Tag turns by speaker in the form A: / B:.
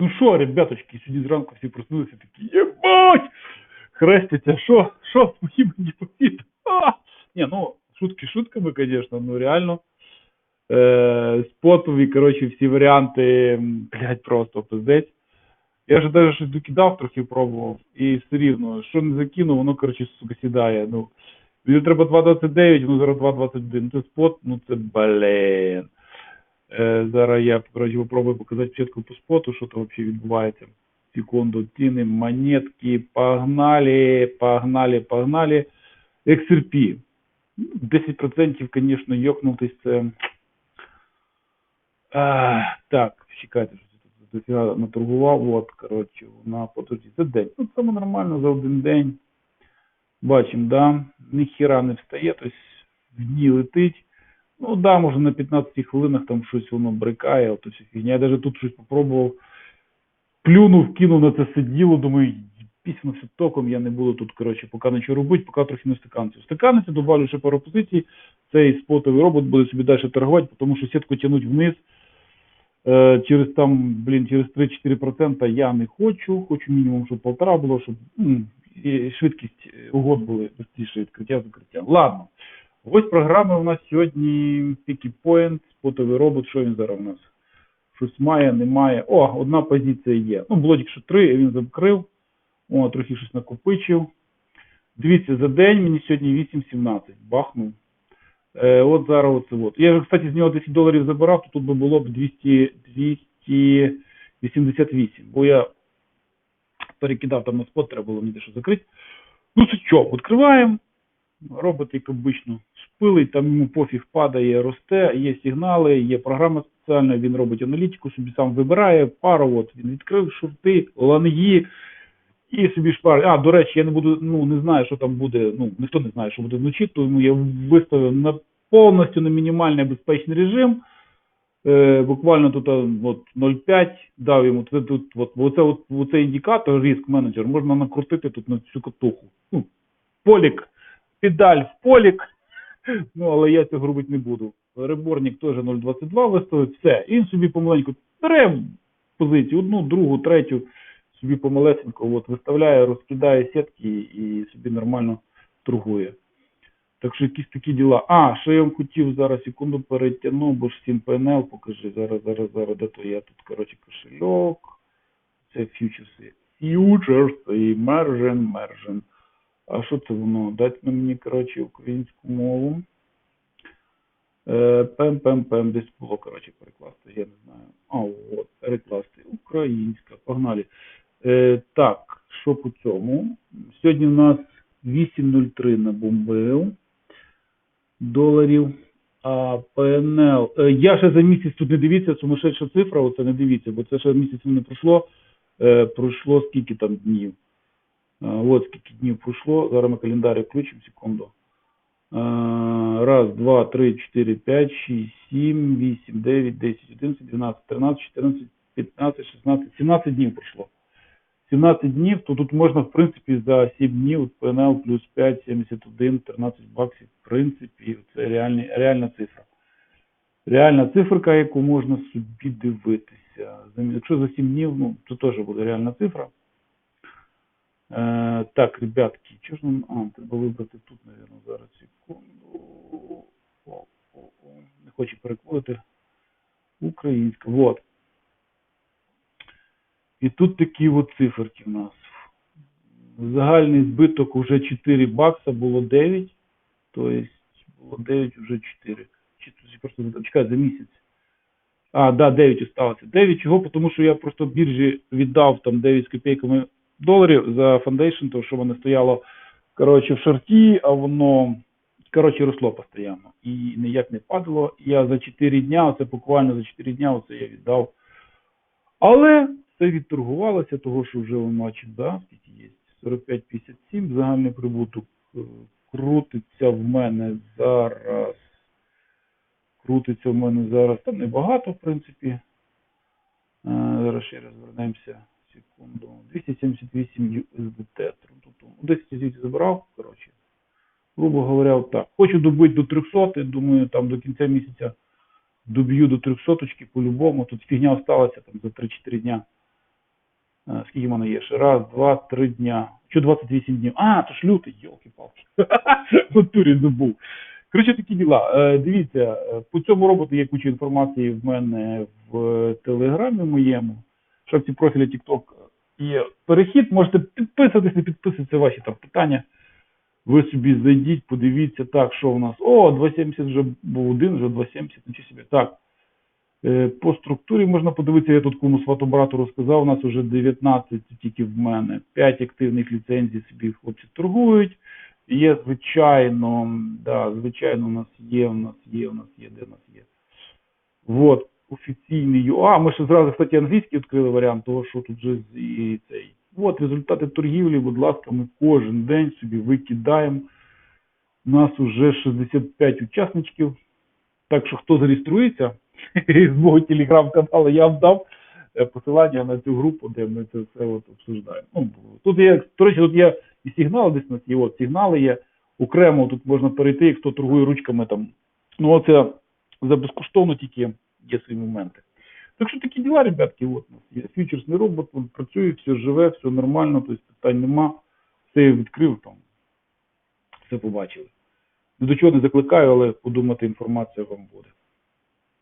A: Ну що, ребяточки, сьогодні зранку всі проснулися такі, єбать! Хрестяться, що, що, мої мені повіт? Ні, ну, шутки шутками, звісно, ну реально. Е, спотові, коротше, всі варіанти, блядь, просто пиздець. Я вже навіть щось докидав, трохи пробував, і все рівно, що не закинув, воно, коротше, сука, сідає. Ну, мені треба 2.29, воно зараз 2.21. Ну, це спот, ну це, блін. Е, зараз я, коротше, попробую показати спочатку по споту, що там взагалі відбувається. Секунду, ціни, монетки, погнали, погнали, погнали. XRP. Ну, 10%, звісно, йокнутись це. А, так, чекайте, що тут дофіга наторгував. От, коротше, на подожди, це день. Ну, це нормально за один день. Бачимо, да, ніхіра не встає, тобто в дні летить. Ну да, може на 15 хвилинах там щось воно брикає, ото вся фігня. Я навіть тут щось попробував. Плюнув, кинув на це сиділо, думаю, пісня все током, я не буду тут, коротше, поки нічого робити, поки трохи не стаканцю. Стаканці добавлю ще пару позицій, цей спотовий робот буде собі далі торгувати, тому що сітку тягнуть вниз. Е, через там, блін, через 3-4% я не хочу, хочу мінімум, щоб полтора було, щоб м, і швидкість е, угод були швидше відкриття закриття. Ладно. Ось програма у нас сьогодні Picky Point, спотовий робот, що він зараз у нас? Щось має, немає. О, одна позиція є. Ну, було тільки що три, він закрив. О, трохи щось накопичив. Дивіться, за день мені сьогодні 8.17. Бахнув. Е, от зараз оце от. Я, кстати, з нього 10 доларів забирав, то тут би було б 200, 288. Бо я перекидав там на спот, треба було мені дещо закрити. Ну це що, відкриваємо. Робот, як обично, шпилить, там йому пофіг падає, росте, є сигнали, є програма спеціальна, він робить аналітику, собі сам вибирає пару, от він відкрив шорти, ланги і собі шпар. А, до речі, я не буду, ну не знаю, що там буде, ну ніхто не знає, що буде вночі, тому я виставив на повністю на мінімальний безпечний режим. Е, буквально тут от 0,5 дав йому. Це тут, от, оце, от, оце індикатор, риск менеджер, можна накрутити тут на цю катуху. Ну, полік, педаль в полік, ну але я цього робити не буду. Реборник теж 0,22 виставив, все. І він собі помаленьку бере позицію, одну, другу, третю, собі помалесенько от, виставляє, розкидає сітки і собі нормально торгує. Так що якісь такі діла. А, що я вам хотів зараз секунду перетягну, бо ж 7 PNL покажи. Зараз, зараз, зараз, де то я тут, коротше, кошельок. Це фьючерси. Фьючерси, мержен, мержен. А що це воно? Дайте на мені, коротше, українську мову. Е, Пем, пем, пем, десь було, коротше, перекласти, я не знаю. А, от, перекласти. Українська, погнали. Е, так, що по цьому? Сьогодні у нас 8.03 набомбив доларів. А ПНЛ. Е, я ще за місяць тут не дивіться, сумасшедша цифра, оце не дивіться, бо це ще місяць не пройшло. Е, пройшло скільки там днів. От скільки днів пройшло. Зараз ми календар включимо, секунду. Раз, два, три, чотири, п'ять, шість, сім, вісім, дев'ять, десять, одинадцять, дванадцять, тринадцять, чотирнадцять, п'ятнадцять, шістнадцять, сімнадцять днів пройшло. 17 днів, то тут можна, в принципі, за 7 днів ПНЛ плюс 5, 71, 13 баксів, в принципі, це реальні, реальна цифра. Реальна циферка, яку можна собі дивитися. Якщо за 7 днів, ну, це теж буде реальна цифра. Е, так, ребятки, що ж нам. А, треба вибрати тут, мабуть, зараз секунду. Не хочу перекладати. Українська. Вот. І тут такі от циферки в нас. Загальний збиток уже 4 бакса, було 9. Тобто було 9, вже 4. Чи чи просто чекай, за місяць. А, да, 9 осталося. 9 чого? Тому що я просто біржі віддав там 9 з копійками доларів за фондейшн, тому що воно стояло коротше, в шорті, а воно коротше, росло постійно. І ніяк не падало. Я за 4 дня, оце буквально за 4 дня, оце я віддав. Але це відторгувалося, того що вже бачите, да, скільки є. 45,57 загальний прибуток е, крутиться в мене зараз. Крутиться в мене зараз. Там небагато, в принципі. Е, Зараз ще раз вернемося. Секунду. 278 USDT. Тру-ту-ту. 10 звідси забрав, коротше. Грубо говоря, так. Хочу добити до 300, думаю, там до кінця місяця доб'ю до 300 по-любому. Тут фігня осталася там за 3-4 дня. Е, Скільки в мене є? Ще раз, два, три дня. Що 28 днів? А, то ж лютий, йолки-палки. В натурі забув. Коротше, такі діла. Е, Дивіться, е, по цьому роботу є куча інформації в мене в телеграмі моєму. В шапці профіля TikTok є перехід. Можете підписуватись, не підписуватися, ваші там питання. Ви собі зайдіть, подивіться, так, що у нас. О, 270 вже був один, вже 270, нічого собі. Так. Е, По структурі можна подивитися, я тут комусь фотобарату розказав, у нас вже 19 тільки в мене, 5 активних ліцензій собі хлопці торгують. Є, звичайно, да, звичайно, у нас є, у нас є, у нас є, де у нас є. Вот, офіційний ЮА. Ми ще зразу, кстати, англійський відкрили варіант, того, що тут же і цей. От результати торгівлі, будь ласка, ми кожен день собі викидаємо. У нас уже 65 учасників. Так що хто зареєструється з мого телеграм-каналу, я вам дав е, посилання на цю групу, де ми це все от обсуждаємо. Ну, тут є, до речі, тут є і сигнали десь на ті, от сигнали є. Окремо тут можна перейти, хто торгує ручками там. Ну, оце за безкоштовно тільки є свої моменти. Так що такі діла, ребятки, от нас є фьючерсний робот, він працює, все живе, все нормально, тобто питань нема. Все я відкрив там, все побачили. До чого не закликаю, але подумати інформація вам буде.